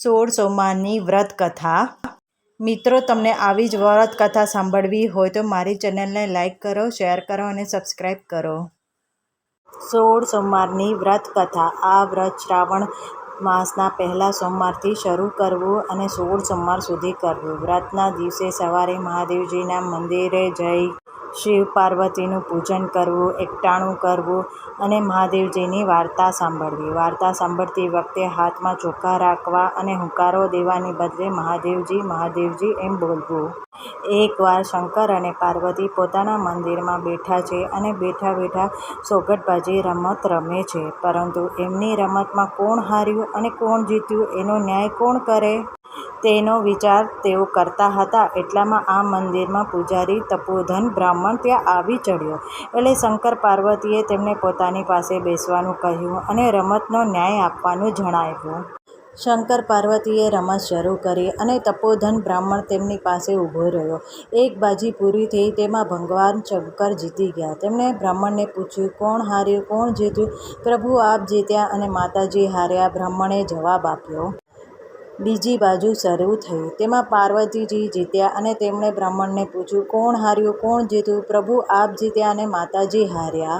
સોળ સોમવારની વ્રત કથા મિત્રો, તમને આવી જ વ્રત કથા સાંભળવી હોય તો મારી ચેનલને લાઈક કરો, શેર કરો અને સબસ્ક્રાઈબ કરો. સોળ સોમવારની વ્રત કથા આ વ્રત શ્રાવણ માસના પહેલા સોમવારથી શરૂ કરવું અને સોળ સોમવાર સુધી કરવું. વ્રતના દિવસે સવારે મહાદેવજીના મંદિરે જઈ શિવ પાર્વતીનું પૂજન કરવું, એકટાણું કરવું અને મહાદેવજીની વાર્તા સાંભળવી. વાર્તા સાંભળતી વખતે હાથમાં ચોખા રાખવા અને હુંકારો દેવાની બદલે મહાદેવજી મહાદેવજી એમ બોલવું. એકવાર શંકર અને પાર્વતી પોતાના મંદિરમાં બેઠા છે અને બેઠા બેઠા સોગટબાજી રમત રમે છે. પરંતુ એમની રમતમાં કોણ હાર્યું અને કોણ જીત્યું, એનો ન્યાય કોણ કરે? તેનો વિચાર તેઓ કરતા હતા. એટલામાં આ મંદિરમાં પૂજારી તપોધન બ્રાહ્મણ ત્યાં આવી ચડ્યો. એટલે શંકર પાર્વતીએ તેમને પોતાની પાસે બેસવાનું કહ્યું અને રમતનો ન્યાય આપવાનું જણાવ્યું. શંકર પાર્વતીએ રમત શરૂ કરી અને તપોધન બ્રાહ્મણ તેમની પાસે ઊભો રહ્યો. એક બાજી પૂરી થઈ તેમાં ભગવાન શંકર જીતી ગયા. તેમણે બ્રાહ્મણને પૂછ્યું, કોણ હાર્યું? કોણ જીત્યું? પ્રભુ આપ જીત્યા અને માતાજી હાર્યા. બ્રાહ્મણે જવાબ આપ્યો બીજી બાજુ શરૂ થઈ તેમાં પાર્વતીજી જીત્યા અને તેમણે બ્રાહ્મણને પૂછ્યું, કોણ હાર્યું? કોણ જીત્યું? પ્રભુ આપ જીત્યા અને માતાજી હાર્યા.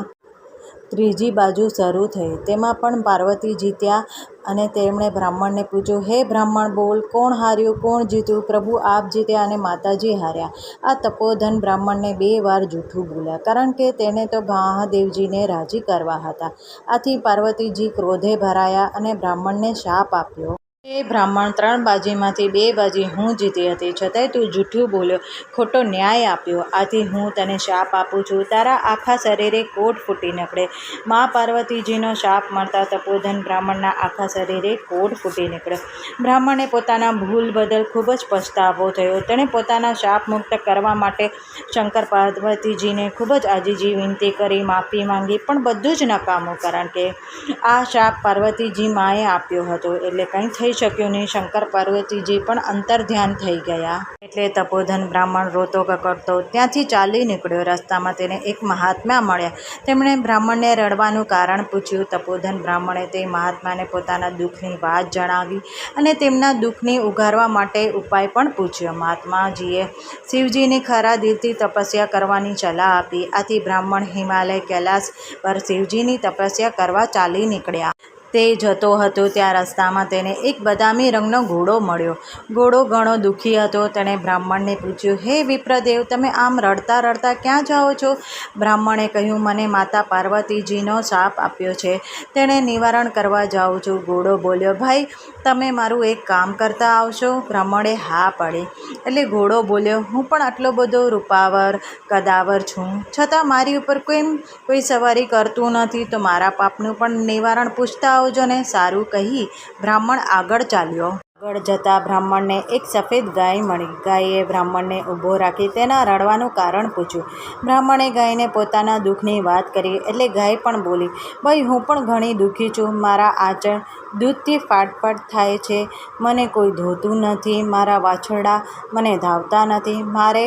ત્રીજી બાજુ શરૂ થઈ. તેમાં પણ પાર્વતી જીત્યા અને તેમણે બ્રાહ્મણને પૂછ્યું, હે બ્રાહ્મણ, બોલ, કોણ હાર્યું? કોણ જીત્યું? પ્રભુ આપ જીત્યા અને માતાજી હાર્યા. આ તપોધન બ્રાહ્મણને બે વાર જૂઠું બોલ્યા, કારણ કે તેને તો મહાદેવજીને રાજી કરવા હતા. આથી પાર્વતીજી ક્રોધે ભરાયા અને બ્રાહ્મણને શાપ આપ્યો. હે બ્રાહ્મણ ત્રણ બાજીમાંથી બે બાજી હું જીતી હતી. છતાંય તું જૂઠું બોલ્યો, ખોટો ન્યાય આપ્યો. આથી હું તને શાપ આપું છું. તારા આખા શરીરે કોટ ફૂટી નીકળે. મા પાર્વતીજીનો શાપ મળતા તપોધન બ્રાહ્મણના આખા શરીરે કોટ ફૂટી નીકળ્યો બ્રાહ્મણે પોતાના ભૂલ બદલ ખૂબ જ પછતાવો થયો. તેણે પોતાના શાપ મુક્ત કરવા માટે શંકર પાર્વતીજીને ખૂબ જ આજીજી વિનંતી કરી, માફી માંગી, પણ બધું જ નકામું કારણ કે આ શાપ પાર્વતીજી માએ આપ્યો હતો. એટલે કંઈ થઈ શક્યું નહીં શંકર પાર્વતીજી પણ અંતર ધ્યાન થઈ ગયા, એટલે તપોધન બ્રાહ્મણ રોતો કકડતો ત્યાંથી ચાલી નીકળ્યો. રસ્તામાં તેને એક મહાત્મા મળ્યા. તેમણે બ્રાહ્મણને રડવાનું કારણ પૂછ્યું. તપોધન બ્રાહ્મણે તે મહાત્માને પોતાના દુઃખની વાત જણાવી અને તેમના દુઃખને ઉઘારવા માટે ઉપાય પણ પૂછ્યો. મહાત્માજીએ શિવજીની ખરા દિલથી તપસ્યા કરવાની સલાહ આપી. આથી બ્રાહ્મણ હિમાલય કૈલાસ પર શિવજીની તપસ્યા કરવા ચાલી નીકળ્યા. તે જતો હતો ત્યાં રસ્તામાં તેને એક બદામી રંગનો ઘોડો મળ્યો. ઘોડો ઘણો દુઃખી હતો. તેણે બ્રાહ્મણને પૂછ્યું, હે વિપ્રદેવ, તમે આમ રડતા રડતા ક્યાં જાઓ છો? બ્રાહ્મણે કહ્યું, મને માતા પાર્વતીજીનો શાપ આપ્યો છે. તેણે નિવારણ કરવા જાઉં છું. ઘોડો બોલ્યો, ભાઈ તમે મારું એક કામ કરતા આવશો? બ્રાહ્મણે હા પાડી. એટલે ઘોડો બોલ્યો, હું પણ આટલો બધો રૂપાવર, કદાવર છું. છતાં મારી ઉપર કોઈ કોઈ સવારી કરતું નથી? તો મારા પાપનું પણ નિવારણ પૂછતા આવજો ને. સારું કહી બ્રાહ્મણ આગળ ચાલ્યો. આગળ જતાં બ્રાહ્મણને એક સફેદ ગાય મળી. ગાયે બ્રાહ્મણને ઊભો રાખી તેના રડવાનું કારણ પૂછ્યું. બ્રાહ્મણે ગાયને પોતાના દુઃખની વાત કરી એટલે ગાય પણ બોલી, ભાઈ, હું પણ ઘણી દુઃખી છું. મારા આચળ દૂધથી ફાટફાટ થાય છે. મને કોઈ ધોતું નથી. મારા વાછરડા મને ધાવતા નથી. મારે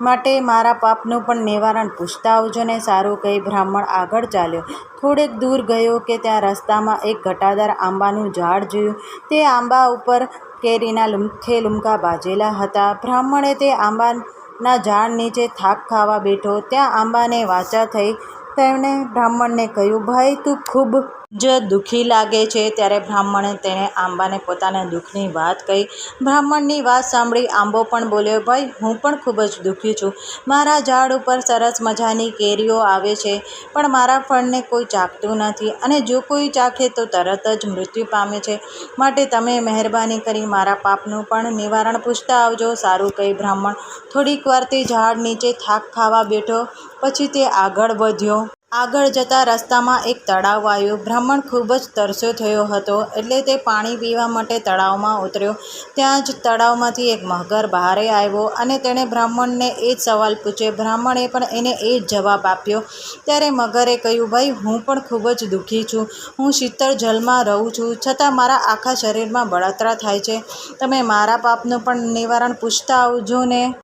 માટે મારા પાપનું પણ નિવારણ પૂછતા આવજો ને સારું કહી બ્રાહ્મણ આગળ ચાલ્યો. થોડેક દૂર ગયો કે ત્યાં રસ્તામાં એક ઘટાદાર આંબાનું ઝાડ જોયું. તે આંબા ઉપર કેરીના લુમખે લુમકા બાજેલા હતા. બ્રાહ્મણે તે આંબાના ઝાડ નીચે થાક ખાવા બેઠો. ત્યાં આંબાને વાચા થઈ તેમણે બ્રાહ્મણને કહ્યું, ભાઈ, તું ખૂબ જ દુઃખી લાગે છે, ત્યારે બ્રાહ્મણે તેણે આંબાને પોતાના દુઃખની વાત કહી. બ્રાહ્મણની વાત સાંભળી આંબો પણ બોલ્યો, ભાઈ, હું પણ ખૂબ જ દુઃખી છું. મારા ઝાડ ઉપર સરસ મજાની કેરીઓ આવે છે, પણ મારા ફળને કોઈ ચાખતું નથી અને જો કોઈ ચાખે તો તરત જ મૃત્યુ પામે છે. માટે તમે મહેરબાની કરી મારા પાપનું પણ નિવારણ પૂછતા આવજો. સારું, કહી બ્રાહ્મણ. થોડીક વાર તે ઝાડ નીચે થાક ખાવા બેઠો, પછી તે આગળ વધ્યો. આગળ જતાં રસ્તામાં એક તળાવ આવ્યું. બ્રાહ્મણ ખૂબ જ તરસ્યો થયો હતો એટલે તે પાણી પીવા માટે તળાવમાં ઉતર્યો. ત્યાં જ તળાવમાંથી એક મગર બહારે આવ્યો અને તેણે બ્રાહ્મણને એ જ સવાલ પૂછ્યો. બ્રાહ્મણે પણ એને એ જ જવાબ આપ્યો. ત્યારે મગરે કહ્યું, ભાઈ, હું પણ ખૂબ જ દુઃખી છું. હું શીતળ જલમાં રહું છું. છતાં મારા આખા શરીરમાં બળતરા થાય છે. તમે મારા પાપનું પણ નિવારણ પૂછતા આવજો ને.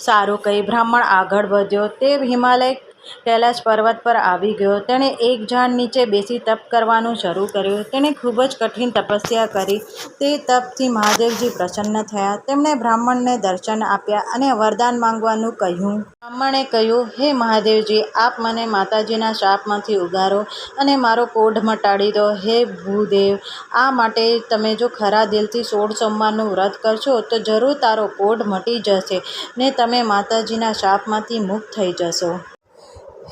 સારું કહી બ્રાહ્મણ આગળ વધ્યો. તે હિમાલય કૈલાશ પર્વત પર આવી ગયો. તેણે એક ઝાડ નીચે બેસી તપ કરવાનું શરૂ કર્યું. તેણે ખૂબ જ કઠિન તપસ્યા કરી. તે તપથી મહાદેવજી પ્રસન્ન થયા. તેમણે બ્રાહ્મણને દર્શન આપ્યા અને વરદાન માંગવાનું કહ્યું. બ્રાહ્મણે કહ્યું, હે મહાદેવજી, આપ મને માતાજીના શાપમાંથી ઉગારો અને મારો કોઢ મટાડી દો. હે ભૂદેવ, આ માટે તમે જો ખરા દિલથી સોળ સોમવારનું વ્રત કરશો, તો જરૂર તારો કોઢ મટી જશે ને તમે માતાજીના શાપમાંથી મુક્ત થઈ જશો.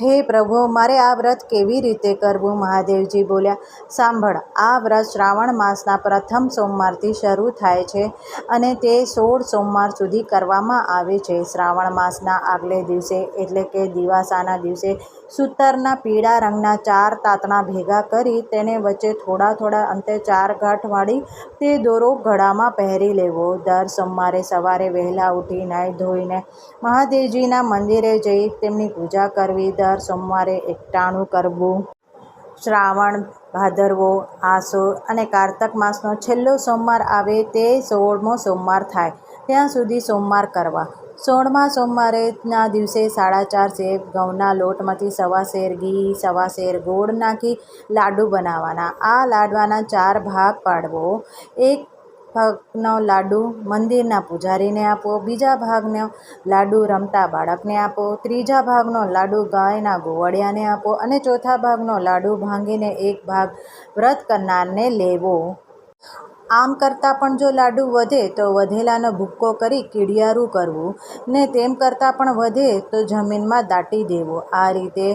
હે પ્રભુ, મારે આ વ્રત કેવી રીતે કરવું? મહાદેવજી બોલ્યા, સાંભળ, આ વ્રત શ્રાવણ માસના પ્રથમ સોમવારથી શરૂ થાય છે અને તે સોળ સોમવાર સુધી કરવામાં આવે છે. શ્રાવણ માસના આગલે દિવસે એટલે કે દિવાસાના દિવસે સૂતરના પીળા રંગના ચાર તાતણા ભેગા કરી તેને વચ્ચે થોડા થોડા અંતે ચાર ગાંઠ વાળી તે દોરો ગળામાં પહેરી લેવો. દર સોમવારે સવારે વહેલા ઉઠી નાહી ધોઈને મહાદેવજીના મંદિરે જઈ તેમની પૂજા કરવી. દર સોમવારે એકટાણું કરવું. શ્રાવણ, ભાદરવો, આસો અને કારતક માસનો છેલ્લો સોમવાર આવે તે સોળમો સોમવાર થાય. ત્યાં સુધી સોમવાર કરવા સોળમા સોમવારેના દિવસે સાડા ચાર સેર ઘઉંના લોટમાંથી સવા શેર ઘી, સવા શેર ગોળ નાખી લાડુ બનાવવાના. આ લાડવાના ચાર ભાગ પાડવો. એક ભાગનો લાડુ મંદિરના પૂજારીને આપો, બીજા ભાગનો લાડુ રમતા બાળકને આપો, ત્રીજા ભાગનો લાડુ ગાયના ગોવાળિયાને આપો અને ચોથા ભાગનો લાડુ ભાંગીને એક ભાગ વ્રત કરનારને લેવો. આમ કરતાં પણ જો લાડુ વધે તો વધેલાનો ભૂક્કો કરી કીડિયારું કરવું ને તેમ કરતાં પણ વધે તો જમીનમાં દાટી દેવું. આ રીતે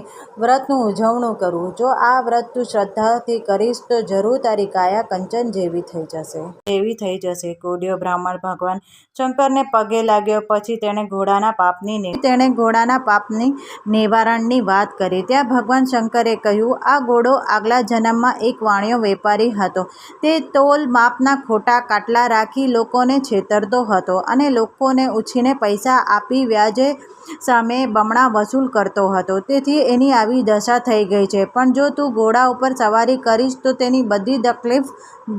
વ્રતનું ઉજવણું કરવું જો આ વ્રત તું શ્રદ્ધાથી કરીશ તો જરૂર તારી કાયા કંચન જેવી થઈ જશે. એવી થઈ જશે. કોડિયો બ્રાહ્મણ ભગવાન શંકરને પગે લાગ્યો. પછી તેણે ઘોડાના પાપની તેણે ઘોડાના પાપની નિવારણની વાત કરી. ત્યાં ભગવાન શંકરે કહ્યું આ ઘોડો આગલા જન્મમાં એક વાણિયો વેપારી હતો. તે તોલ માપના ખોટા કાટલા રાખી લોકોને છેતરતો હતો અને લોકોને ઉછીને પૈસા આપી વ્યાજે સામે બમણા વસૂલ કરતો હતો. તેથી એની આવી દશા થઈ ગઈ છે. પણ જો તું ઘોડા ઉપર સવારી કરીશ તો તેની બધી તકલીફ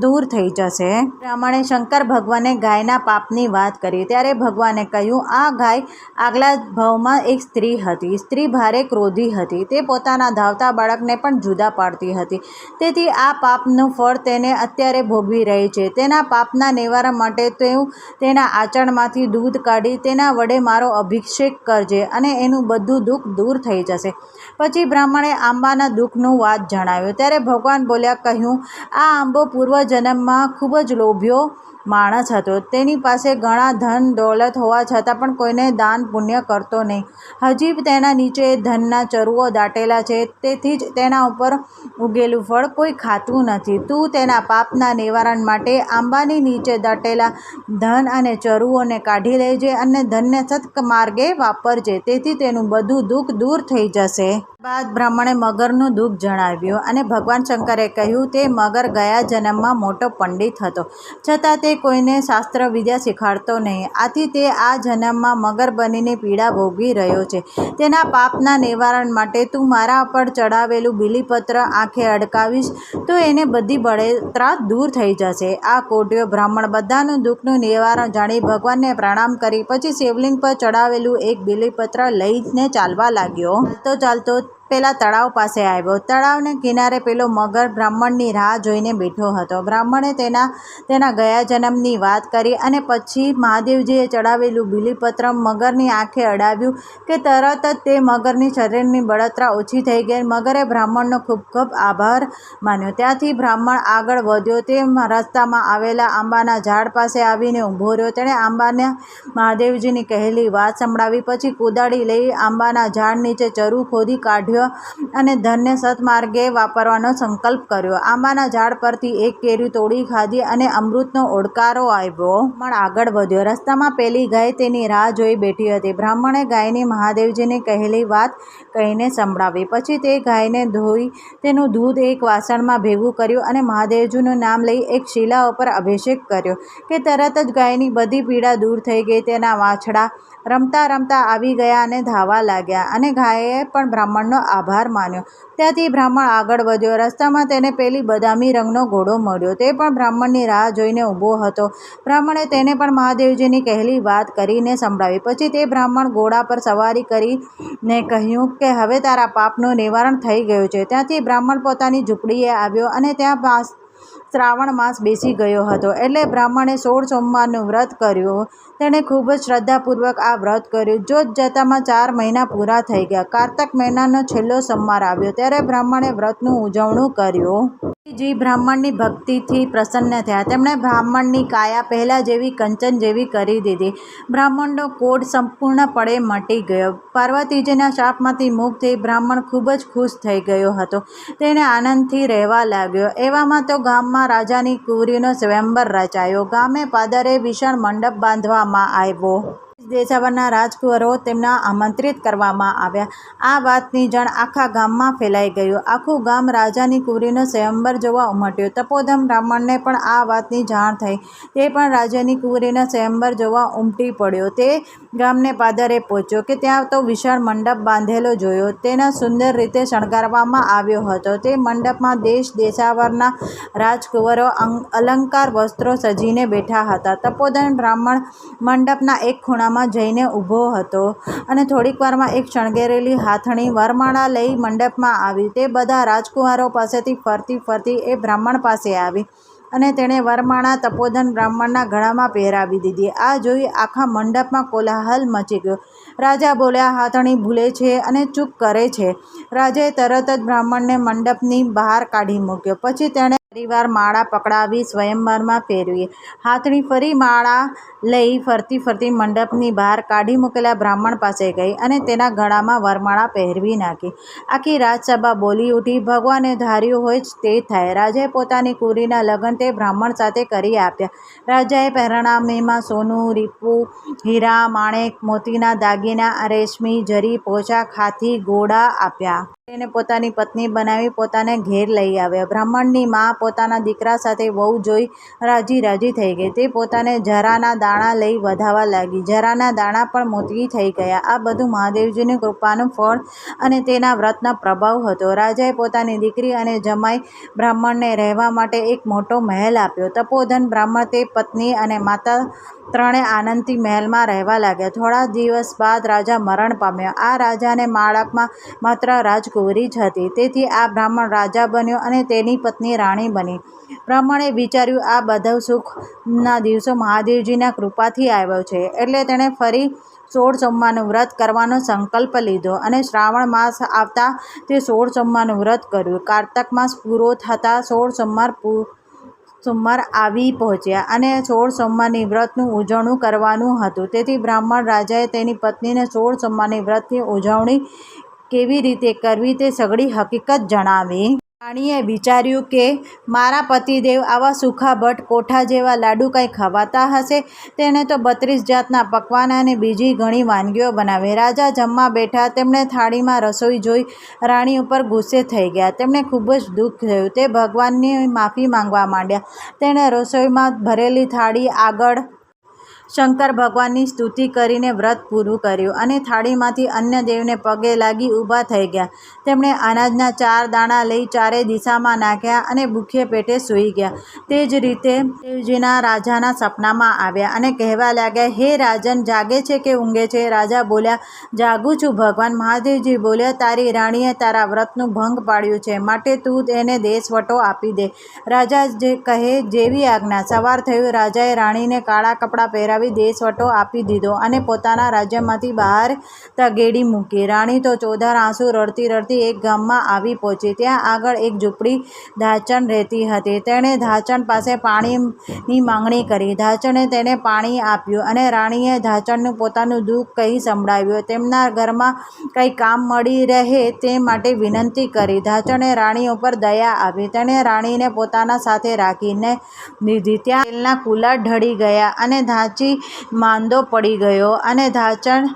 દૂર થઈ જશે. પ્રમાણે શંકર ભગવાને ગાયના પાપની વાત કરી. ત્યારે ભગવાને કહ્યું, આ ગાય આગલા ભાવમાં એક સ્ત્રી હતી. સ્ત્રી ભારે ક્રોધી હતી. તે પોતાના ધાવતા બાળકને પણ જુદા પાડતી હતી. તેથી આ પાપનું ફળ તેને અત્યારે ભોગવી રહી છે. તેના પાપના નિવારણ માટે તું તેના આચરણમાંથી દૂધ કાઢી તેના વડે મારો અભિષેક કરજે અને એનું બધું દુઃખ દૂર થઈ જશે. પછી બ્રાહ્મણે આંબાના દુઃખનું વાત જણાવ્યું. ત્યારે ભગવાન બોલ્યા, કહ્યું, આ આંબો પૂર્વજન્મમાં ખૂબ જ લોભ્યો માણસ હતો. તેની પાસે ઘણા ધન દોલત હોવા છતાં પણ કોઈને દાન પુણ્ય કરતો નહીં. હજી તેના નીચે ધનના ચરુઓ દાટેલા છે. તેથી જ તેના ઉપર ઉગેલું ફળ કોઈ ખાતું નથી. તું તેના પાપના નિવારણ માટે આંબાની નીચે દાટેલા ધન અને ચરુઓને કાઢી લેજે અને ધનને સત્માર્ગે વાપરજે. તેથી તેનું બધું દુઃખ દૂર થઈ જશે. બાદ બ્રાહ્મણે મગરનું દુઃખ જણાવ્યું અને ભગવાન શંકરે કહ્યું, તે મગર ગયા જન્મમાં મોટો પંડિત હતો. છતાં તે કોઈને શાસ્ત્ર વિદ્યા શીખવાડતો નહીં. આથી તે આ જન્મમાં મગર બનીને પીડા ભોગવી રહ્યો છે. તેના પાપના નિવારણ માટે તું મારા પર ચડાવેલું બિલીપત્ર આંખે અડકાવીશ, તો એને બધી બળતરા દૂર થઈ જશે. આ કોઢિયો બ્રાહ્મણ બધાનું દુઃખનું નિવારણ જાણી ભગવાનને પ્રણામ કરી, પછી શિવલિંગ પર ચડાવેલું એક બિલીપત્ર લઈને ચાલવા લાગ્યો. ચાલતો ચાલતો પેલા તળાવ પાસે આવ્યો. તળાવને કિનારે પેલો મગર બ્રાહ્મણની રાહ જોઈને બેઠો હતો. બ્રાહ્મણે તેના તેના ગયા જન્મની વાત કરી અને પછી મહાદેવજીએ ચડાવેલું બિલીપત્ર મગરની આંખે અડાવ્યું કે તરત જ તે મગરની શરીરની બળતરા ઓછી થઈ ગઈ. મગરે બ્રાહ્મણનો ખૂબ ખૂબ આભાર માન્યો. ત્યાંથી બ્રાહ્મણ આગળ વધ્યો. તે રસ્તામાં આવેલા આંબાના ઝાડ પાસે આવીને ઊભો રહ્યો. તેણે આંબાને મહાદેવજીની કહેલી વાત સંભળાવી. પછી કુદાળી લઈ આંબાના ઝાડ નીચે ચરુ ખોદી કાઢ્યો. અને ધનને સત્માર્ગે વાપરવાનો સંકલ્પ કર્યો. આંબાના ઝાડ પરથી એક કેરી તોડી ખાધી અને અમૃતનો ઓડકારો આવ્યો. પણ આગળ વધ્યો. રસ્તામાં પેલી ગાય તેની રાહ જોઈ બેઠી હતી. બ્રાહ્મણે ગાયની મહાદેવજીને કહેલી વાત કહીને સંભળાવી. પછી તે ગાયને ધોઈ તેનું દૂધ એક વાસણમાં ભેગું કર્યું અને મહાદેવજીનું નામ લઈ એક શિલા ઉપર અભિષેક કર્યો કે તરત જ ગાયની બધી પીડા દૂર થઈ ગઈ. તેના વાછડા રમતા રમતા આવી ગયા અને ધાવા લાગ્યા અને ગાયે પણ બ્રાહ્મણનો આભાર માન્યો. ત્યાંથી બ્રાહ્મણ આગળ વધ્યો. રસ્તામાં તેને પેલી બદામી રંગનો ઘોડો મળ્યો. તે પણ બ્રાહ્મણની રાહ જોઈને ઊભો હતો. બ્રાહ્મણે તેને પણ મહાદેવજીની કહેલી વાત કરીને સંભળાવી. પછી તે બ્રાહ્મણ ઘોડા પર સવારી કરીને કહ્યું કે, હવે તારા પાપનું નિવારણ થઈ ગયું છે. ત્યાંથી બ્રાહ્મણ પોતાની ઝૂંપડીએ આવ્યો અને ત્યાં શ્રાવણ માસ બેસી ગયો હતો. એટલે બ્રાહ્મણે સોળ સોમવારનું વ્રત કર્યું. તેણે ખૂબ જ શ્રદ્ધાપૂર્વક આ વ્રત કર્યું. જોત જતામાં ચાર મહિના પૂરા થઈ ગયા. કારતક મહિનાનો છેલ્લો સોમવાર આવ્યો. ત્યારે બ્રાહ્મણે વ્રતનું ઉજવણું કર્યું. જી બ્રાહ્મણની ભક્તિથી પ્રસન્ન થયા. તેમણે બ્રાહ્મણની કાયા પહેલાં જેવી કંચન જેવી કરી દીધી. બ્રાહ્મણનો કોડ સંપૂર્ણપણે મટી ગયો. પાર્વતીજીના શાપમાંથી મુક્ત થઈ બ્રાહ્મણ ખૂબ જ ખુશ થઈ ગયો હતો. તેને આનંદથી રહેવા લાગ્યો. એવામાં તો ગામમાં રાજાની કુવરીનો સ્વયંવર રચાયો. ગામે પાદરે વિશાળ મંડપ બાંધવામાં આવ્યો. દેશાવરના રાજકુંવરો તેમના આમંત્રિત કરવામાં આવ્યા. આ વાતની જાણ આખા ગામમાં ફેલાઈ ગયું. આખું ગામ રાજાની કુંવરીનો સ્વયંબર જોવા ઉમટ્યું. તપોધમ બ્રાહ્મણને પણ આ વાતની જાણ થઈ. તે પણ રાજાની કુંવરીનો સ્વયંબર જોવા ઉમટી પડ્યો. તે ગામને પાદરે પહોંચ્યો કે ત્યાં તો વિશાળ મંડપ બાંધેલો જોયો. તેના સુંદર રીતે શણગારવામાં આવ્યો હતો. તે મંડપમાં દેશ દેશાવરના રાજકુંવરો અલંકાર વસ્ત્રો સજીને બેઠા હતા. તપોધન બ્રાહ્મણ મંડપના એક ખૂણામાં જઈને ઊભો હતો અને થોડીક વારમાં એક શણગેરેલી હાથણી વરમાળા લઈ મંડપમાં આવી. તે બધા રાજકુમારો પાસેથી ફરતી ફરતી એ બ્રાહ્મણ પાસે આવી અને તેણે વરમાળા તપોધન બ્રાહ્મણના ગળામાં પહેરાવી દીધી. આ જોઈ આખા મંડપમાં કોલાહલ મચી ગયો. રાજા બોલ્યા, હાથણી ભૂલે છે અને ચૂપ કરે છે. રાજાએ તરત જ બ્રાહ્મણને મંડપની બહાર કાઢી મૂક્યો. પછી તેણે ફરીવાર માળા પકડાવી સ્વયંવરમાં ફેરવી. હાથણી ફરી માળા લઈ ફરતી ફરતી મંડપની બહાર કાઢી મૂકેલા બ્રાહ્મણ પાસે ગઈ અને તેના ગળામાં વરમાળા પહેરવી નાખી. આખી રાજસભા બોલી ઉઠી, ભગવાને ધાર્યું હોય જ તે થાય. રાજાએ પોતાની કુરીના લગ્ન તે બ્રાહ્મણ સાથે કરી આપ્યા. રાજાએ પહેરણામીમાં સોનું, રીપુ, હીરા, માણેક, મોતીના દાગીના રેશમી જરી પોશાક હાથી ઘોડા આપ્યા. તેને પોતાની પત્ની બનાવી પોતાને ઘેર લઈ આવ્યા. બ્રાહ્મણની મા પોતાના દીકરા સાથે વહુ જોઈ રાજી રાજી થઈ ગઈ. તે પોતાને જરાના દાણા લઈ વધાવા લાગી. જરાના દાણા પણ મોતી થઈ ગયા. આ બધું મહાદેવજીની કૃપાનું ફળ અને તેના વ્રતનો પ્રભાવ હતો. રાજાએ પોતાની દીકરી અને જમાઈ બ્રાહ્મણને રહેવા માટે એક મોટો મહેલ આપ્યો. તપોધન બ્રાહ્મણ તે પત્ની અને માતા ત્રણે આનંદથી મહેલમાં રહેવા લાગ્યા. થોડા દિવસ બાદ રાજા મરણ પામ્યો. આ રાજાને માળકમાં માત્ર રાજકુંવરી જ હતી. તેથી આ બ્રાહ્મણ રાજા બન્યો અને તેની પત્ની રાણી બની. બ્રાહ્મણે વિચાર્યું, આ બધા સુખના દિવસો મહાદેવજીના કૃપાથી આવ્યો છે. એટલે તેણે ફરી સોળ સોમવારનું વ્રત કરવાનો સંકલ્પ લીધો અને શ્રાવણ માસ આવતા તે સોળ સોમવારનું વ્રત કર્યું. કારતક માસ પૂરો થતાં સોળ સોમવાર સોમવાર આવી પહોંચ્યા અને સોળ સોમવારની વ્રતનું ઉજવણું કરવાનું હતું. તેથી બ્રાહ્મણ રાજાએ તેની પત્નીને સોળ સોમવારની વ્રતની ઉજવણી કેવી રીતે કરવી તે સઘળી હકીકત જણાવી. રાણીએ વિચાર્યું કે મારા પતિદેવ આવા સુખાભટ કોઠા જેવા લાડુ કંઈ ખવાતા હશે? તેણે તો બત્રીસ જાતના પકવાન અને બીજી ઘણી વાનગીઓ બનાવી. રાજા જમવા બેઠા તેમણે થાળીમાં રસોઈ જોઈ રાણી ઉપર ગુસ્સે થઈ ગયા. તેમને ખૂબ જ દુઃખ થયું. તે ભગવાનની માફી માંગવા માંડ્યા. તેણે રસોઈમાં ભરેલી થાળી આગળ શંકર ભગવાનની સ્તુતિ કરીને વ્રત પૂરું કર્યું અને થાળીમાંથી અન્ય દેવને પગે લાગી ઊભા થઈ ગયા. તેમણે અનાજના ચાર દાણા લઈ ચારે દિશામાં નાખ્યા અને ભૂખે પેટે સૂઈ ગયા. તે જ રીતે દેવજીના રાજાના સપનામાં આવ્યા અને કહેવા લાગ્યા, હે રાજન, જાગે છે કે ઊંઘે છે? રાજા બોલ્યા, જાગું છું ભગવાન. મહાદેવજી બોલ્યા, તારી રાણીએ તારા વ્રતનું ભંગ પાડ્યું છે, માટે તું એને દેશવટો આપી દે. રાજા જે કહે, જેવી આજ્ઞા. સવાર થયું, રાજાએ રાણીને કાળા કપડાં પહેરાવી દેશવટો આપી દીધો અને પોતાના રાજ્યમાંથી બહાર તગેડી મૂકી. રાણી તો ચોધાર આંસુ રડતી રડતી એક ગામમાં આવી પહોંચી. ત્યાં આગળ એક ઝૂંપડી ધાચણ રહેતી હતી. તેણે ધાચણ પાસે પાણીની માંગણી કરી. ધાચણે તેને પાણી આપ્યું અને રાણીએ ધાચણનું પોતાનું દુઃખ કહી સંભળાવ્યું. તેમના ઘરમાં કંઈ કામ મળી રહે તે માટે વિનંતી કરી. ધાચણે રાણી ઉપર દયા આવી તેણે રાણીને પોતાના સાથે રાખીને દીધી. ત્યાં તેલના કુલા ઢળી ગયા અને ધાચી ડોશી માંદો પડી ગયો અને ધાચણ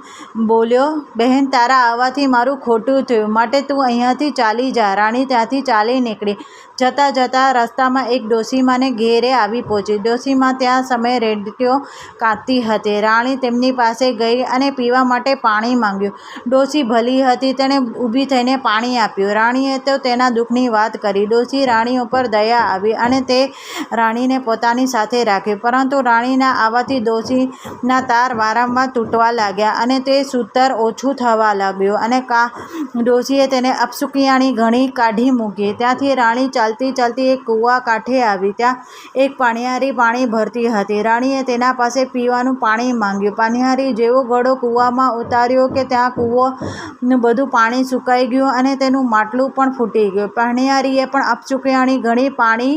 બોલ્યો, બહેન, તારા આવવાથી મારું ખોટું થયું. માટે તું અહીંયાથી ચાલી જા. રાણી ત્યાંથી ચાલી નીકળી. જતાં જતાં રસ્તામાં એક ડોસીમાને ઘેરે આવી પહોંચી. ડોશીમા ત્યાં સમયે રેડિયો કાંતતી હતી. રાણી તેમની પાસે ગઈ અને પીવા માટે પાણી માંગ્યું. ડોસી ભલી હતી, તેણે ઊભી થઈને પાણી આપ્યું. રાણીએ તો તેના દુઃખની વાત કરી. ડોસી રાણી ઉપર દયા આવી અને તે રાણીને પોતાની સાથે રાખી. પરંતુ રાણીના આવવાથી ડોશીના તાર વારંવાર તૂટવા લાગ્યા અને તે સૂતર ઓછું થવા લાગ્યું અને કા ડોશીએ તેને અપશુકિયાણી ઘણી કાઢી મૂકી. ત્યાંથી રાણી ચાલતી ચાલતી એક કૂવા કાંઠે આવી. ત્યાં એક પાણીહારી પાણી ભરતી હતી. રાણીએ તેના પાસે પીવાનું પાણી માંગ્યું. પાણીહારી જેવો ઘડો કૂવામાં ઉતાર્યો કે ત્યાં કૂવોનું બધું પાણી સુકાઈ ગયું અને તેનું માટલું પણ ફૂટી ગયું. પાણીહારીએ પણ અપસુકિયાણી ઘણી પાણી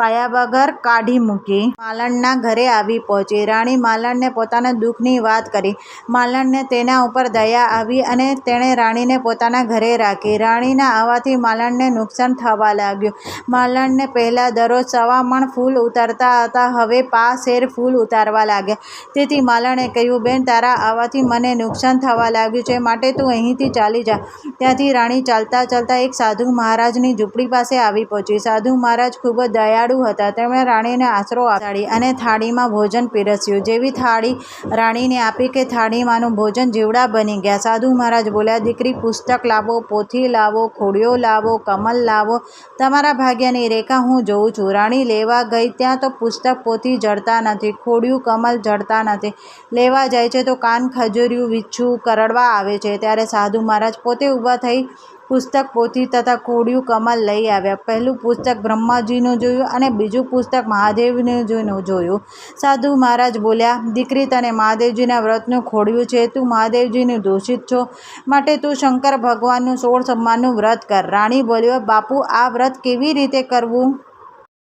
પાયા વગર કાઢી મૂકી. માલણના ઘરે આવી પહોંચી. રાણી માલણને પોતાના દુઃખની વાત કરી. માલણને તેના ઉપર દયા આવી અને તેણે રાણીને પોતાના ઘરે રાખી. રાણીના આવવાથી માલણને નુકસાન થવા લાગ્યું. માલણને પહેલાં દરરોજ સવા મણ ફૂલ ઉતારતા હતા, હવે પા શેર ફૂલ ઉતારવા લાગ્યા. તેથી માલણે કહ્યું, બેન, તારા આવવાથી મને નુકસાન થવા લાગ્યું છે, માટે તું અહીંથી ચાલી જા. ત્યાંથી રાણી ચાલતા ચાલતા એક સાધુ મહારાજની ઝૂંપડી પાસે આવી પહોંચી. સાધુ મહારાજ ખૂબ જ દયાળુ હતા. તેમણે રાણીને આશરો આપી અને થાળીમાં ભોજન પીરસ્યું. જેવી થાળી રાણીને આપી કે થાળીમાંનું ભોજન જીવડા બની ગયા. સાધુ મહારાજ બોલ્યા, દીકરી, પુસ્તક લાવો, પોથી લાવો ખોડિયો લાવો, કમલ લાવો. તમારા ભાગ્યની રેખા હું જોઉં છું. રાણી લેવા ગઈ ત્યાં તો પુસ્તક પોથી જડતા નથી ખોડિયું કમલ જડતા નથી. લેવા જાય છે તો કાન ખજૂર્યું, વીછું કરડવા આવે છે. ત્યારે સાધુ મહારાજ પોતે ઊભા થઈ પુસ્તક પોથી તથા ખોડિયું કમલ લઈ આવ્યા. પહેલું પુસ્તક બ્રહ્માજીનું જોયું અને બીજું પુસ્તક મહાદેવનું મહાદેવજીનું જોયું. સાધુ મહારાજ બોલ્યા, દીકરી, તને મહાદેવજીના વ્રતનું ખોડિયું છે. તું મહાદેવજીનું દોષિત છો. માટે તું શંકર ભગવાનનું સોળ સમ્માનનું વ્રત કર. રાણી બોલ્યો, બાપુ, આ વ્રત કેવી રીતે કરવું?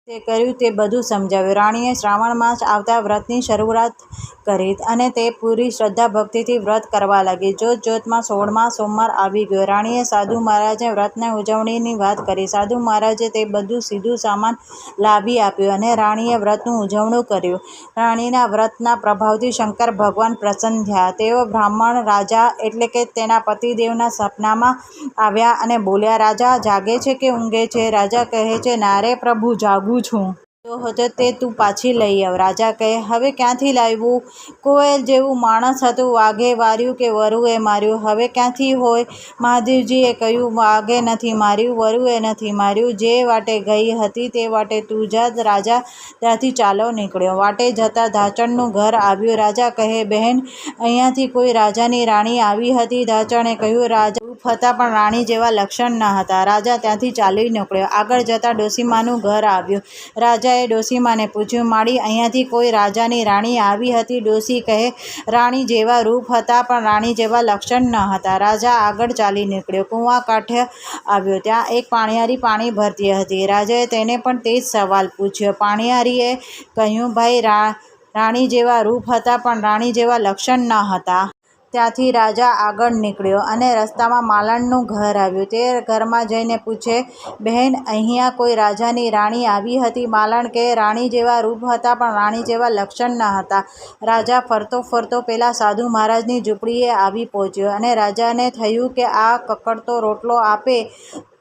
તે કર્યું તે બધું સમજાવ્યું. રાણીએ શ્રાવણ માસ આવતા વ્રતની શરૂઆત કરી અને તે પૂરી શ્રદ્ધા ભક્તિથી વ્રત કરવા લાગી. જોત જોતમાં સોળમા સોમવાર આવી ગયો. રાણીએ સાધુ મહારાજે વ્રતની ઉજવણીની વાત કરી. સાધુ મહારાજે તે બધું સીધું સામાન લાવી આપ્યું અને રાણીએ વ્રતનું ઉજવણું કર્યું. રાણીના વ્રતના પ્રભાવથી શંકર ભગવાન પ્રસન્ન થયા. તેઓ બ્રાહ્મણ રાજા એટલે કે તેના પતિદેવના સપનામાં આવ્યા અને બોલ્યા, રાજા જાગે છે કે ઊંઘે છે? રાજા કહે છે નારે પ્રભુ, જાગું છું. તો હતો તે પાછી લઈ આવ. રાજા કહે, હવે ક્યાંથી લાવ્યું? કોયલ જેવું માણસ હતું, વાઘે વાર્યું કે વરુએ માર્યું? હવે ક્યાંથી હોય? મહાદેવજીએ કહ્યું, વાઘે નથી માર્યું, વરુએ નથી માર્યું. જે વાટે ગઈ હતી તે વાટે તું જા, રાજા ત્યાંથી ચાલો નીકળ્યો. વાટે જતાં ધાચણનું ઘર આવ્યું. રાજા કહે, બહેન, અહીંયાથી કોઈ રાજાની રાણી આવી હતી? ધાચણે કહ્યું, રાજા હતા પણ રાણી જેવા લક્ષણ ન હતા. રાજા ત્યાંથી ચાલી નીકળ્યો. આગળ જતાં ડોસીમાનું ઘર આવ્યું. રાજાએ ડોસીમાને પૂછ્યું, માળી, અહીંયાથી કોઈ રાજાની રાણી આવી હતી? ડોસી કહે, રાણી જેવા રૂપ હતા, પણ રાણી જેવા લક્ષણ ન હતા. રાજા આગળ ચાલી નીકળ્યો. કૂવા કાંઠે આવ્યો. ત્યાં એક પાણીયારી પાણી ભરતી હતી. રાજાએ તેને પણ તે જ સવાલ પૂછ્યો. પાણીયારીએ કહ્યું, ભાઈ, રા, રાણી જેવા રૂપ હતા, પણ રાણી જેવા લક્ષણ ન હતા. ત્યાંથી રાજા આગળ નીકળ્યો અને રસ્તામાં માલણનું ઘર આવ્યું. તે ઘરમાં જઈને પૂછે, બહેન, અહીંયા કોઈ રાજાની રાણી આવી હતી? માલણ કે રાણી જેવા રૂપ હતા, પણ રાણી જેવા લક્ષણ ન હતા. રાજા ફરતો ફરતો પેલા સાધુ મહારાજની ઝૂંપડીએ આવી પહોંચ્યો અને રાજાને થયું કે આ કકડતો રોટલો આપે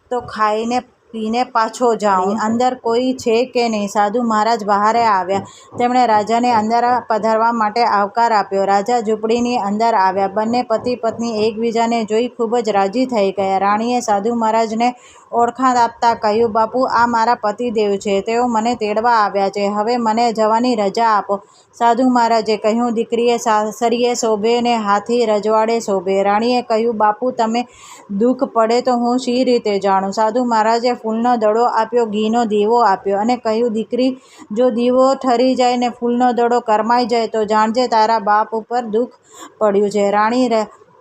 તો ખાઈને પીને પાછો જાઉં. અંદર કોઈ છે કે નહીં? સાધુ મહારાજ બહારે આવ્યા. તેમણે રાજાને અંદર પધારવા માટે આવકાર આપ્યો. રાજા ઝૂંપડીની અંદર આવ્યા. બંને પતિ પત્ની એકબીજાને જોઈ ખૂબ જ રાજી થઈ ગયા. રાણીએ સાધુ મહારાજને ઓળખાણ આપતા કહ્યું, બાપુ, આ મારા પતિદેવ છે. તેઓ મને તેડવા આવ્યા છે. હવે મને જવાની રજા આપો. સાધુ મહારાજે કહ્યું, દીકરીએ સાસરીએ શોભે ને હાથી રજવાડે શોભે. રાણીએ કહ્યું, બાપુ, તમે દુઃખ પડે તો હું શી રીતે જાણું? સાધુ મહારાજે ફૂલનો દડો આપ્યો, ઘીનો દીવો આપ્યો અને કહ્યું, દીકરી, જો દીવો ઠરી જાય ને ફૂલનો દડો કરમાઈ જાય તો જાણજે તારા બાપ ઉપર દુઃખ પડ્યું છે. રાણી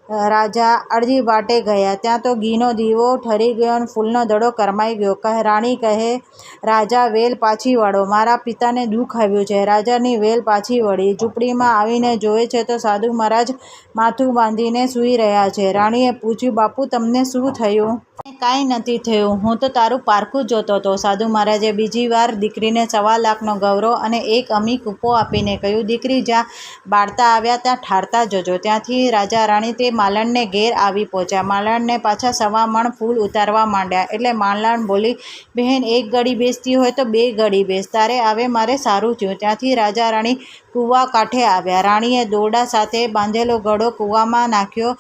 રાજા અડધી વાટે ગયા. ત્યાં તો ઘીનો દીવો ઠરી ગયો અને ફૂલનો દડો કરમાઈ ગયો. કહે, રાણી કહે, રાજા વેલ પાછી વળો. મારા પિતાને દુઃખ આવ્યું છે. રાજાની વેલ પાછી વળી. ઝૂંપડીમાં આવીને જોવે છે તો સાધુ મહારાજ માથું બાંધીને સૂઈ રહ્યા છે. રાણીએ પૂછ્યું, બાપુ, તમને શું થયું? કાંઈ નથી થયું. હું તો તારું પારખું જોતો હતો. સાધુ મહારાજે બીજી વાર દીકરીને સવા લાખનો ગૌરવ અને એક અમી કૂપો આપીને કહ્યું, દીકરી, જ્યાં બાળતા આવ્યા, ત્યાં ઠારતા જજો. ત્યાંથી રાજા રાણી તે માલણને ઘેર આવી પહોંચ્યા. માલણને પાછા સવા મણ ફૂલ ઉતારવા માંડ્યા. એટલે માલણ બોલી, બહેન, એક ઘડી બેસતી હોય તો બે ઘડી બેસ. તારે આવે મારે સારું થયું. ત્યાંથી રાજા રાણી કૂવા કાંઠે આવ્યા. રાણીએ દોરડા સાથે બાંધેલો ઘડો કૂવામાં નાખ્યો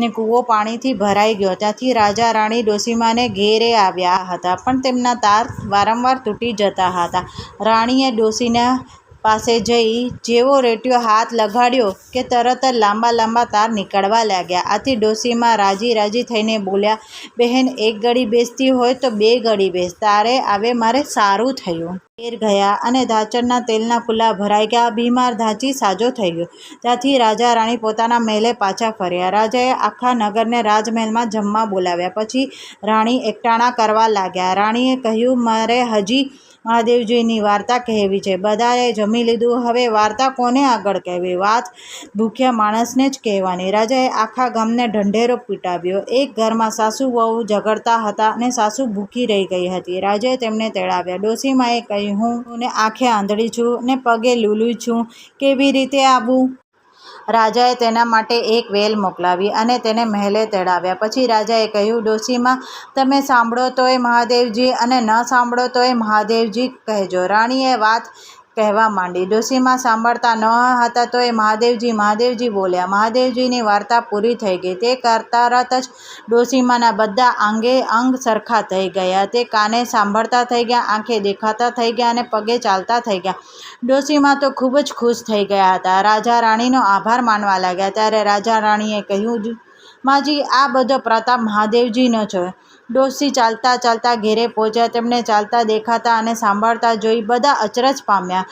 ને કૂવો પાણીથી ભરાઈ ગયો. ત્યાંથી રાજા રાણી ડોસીમાને ઘેરે આવ્યા હતા, પણ તેમના તાર વારંવાર તૂટી જતા હતા. રાણીએ ડોસીના પાસે જઈ જેવો રેટિયો હાથ લગાડ્યો કે તરત જ લાંબા લાંબા તાર નીકળવા લાગ્યા. આથી ડોસીમાં રાજી રાજી થઈને બોલ્યા, બહેન, એક ઘડી બેસતી હોય તો બે ઘડી બેસ. તારે આવે મારે સારું થયું. ઘેર ગયા અને ધાચરના તેલના ફૂલા ભરાઈ ગયા. બીમાર ધાંચી સાજો થઈ ગયો. ત્યાંથી રાજા રાણી પોતાના મહેલે પાછા ફર્યા. રાજાએ આખા નગરને રાજમહેલમાં જમવા બોલાવ્યા. પછી રાણી એકટાણા કરવા લાગ્યા. રાણીએ કહ્યું, મારે હજી મહાદેવજીની વાર્તા કહેવી છે. બધાએ જમી લીધું. હવે વાર્તા કોને આગળ કહેવી? વાત ભૂખ્યા માણસને જ કહેવાની. રાજાએ આખા ગામને ઢંઢેરો પીટાવ્યો. એક ઘરમાં સાસુ વહુ ઝઘડતા હતા અને સાસુ ભૂખી રહી ગઈ હતી. રાજાએ તેમને તેડાવ્યા. ડોસીમાએ કહ્યું, હું ને આંખે આંધળી છું ને પગે લૂલું છું. કેવી રીતે આવું? રાજાએ તેના માટે એક વેલ મોકલાવી અને તેને મહેલે તેડાવ્યા. પછી રાજાએ કહ્યું, ડોશીમાં, તમે સાંભળો તોય મહાદેવજી અને ન સાંભળો તોય મહાદેવજી કહેજો. રાણીએ વાત કહેવા માંડી. ડોશીમાં સાંભળતા ન હતા તો એ મહાદેવજી મહાદેવજી બોલ્યા, મહાદેવજીની વાર્તા પૂરી થઈ ગઈ. તે કરતા તરત જ ડોશીમાના બધા આંગે અંગ સરખા થઈ ગયા. તે કાને સાંભળતા થઈ ગયા, આંખે દેખાતા થઈ ગયા અને પગે ચાલતા થઈ ગયા. ડોશીમા તો ખૂબ જ ખુશ થઈ ગયા હતા. રાજા રાણીનો આભાર માનવા લાગ્યા. ત્યારે રાજા રાણીએ કહ્યું, માજી, આ બધો પ્રતાપ મહાદેવજીનો છે. ડોશી ચાલતા ચાલતા ઘેરે પહોંચ્યા. તેમને ચાલતા દેખાતા અને સાંભળતા જોઈ બધા અચરજ પામ્યા.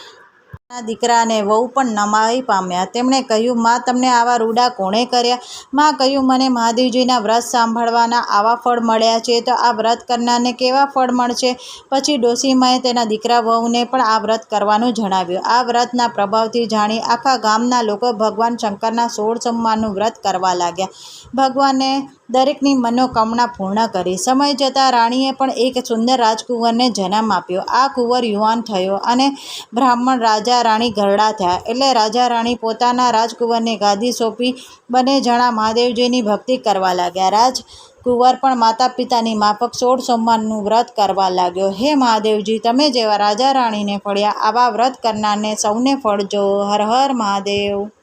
ના દીકરા અને વહુ પણ નમાવી પામ્યા. તેમણે કહ્યું, માં, તમને આવા રૂડા કોણે કર્યા? માં, કહ્યું, મને મહાદેવજીના વ્રત સાંભળવાના આવા ફળ મળ્યા છે, તો આ વ્રત કરનારને કેવા ફળ મળશે? પછી ડોસીમાએ તેના દીકરા વહુને પણ આ વ્રત કરવાનું જણાવ્યું. આ વ્રતના પ્રભાવથી જાણી આખા ગામના લોકો ભગવાન શંકરના સોળ સોમવારનું વ્રત કરવા લાગ્યા. ભગવાને દરેકની મનોકામના પૂર્ણ કરી. સમય જતાં રાણીએ પણ એક સુંદર રાજકુંવરને જન્મ આપ્યો. આ કુંવર યુવાન થયો અને બ્રાહ્મણ રાજા રાણી ઘરડા થયા. એટલે રાજા રાણી પોતાના રાજકુંવરને ગાદી સોંપી બંને જણા મહાદેવજીની ભક્તિ કરવા લાગ્યા. રાજ કુંવર પણ માતા પિતાની માફક સોળ સોમવારનું વ્રત કરવા લાગ્યો. હે મહાદેવજી, તમે જેવા રાજા રાણીને ફળ્યા, આવા વ્રત કરનારને સૌને ફળજો. હર હર મહાદેવ.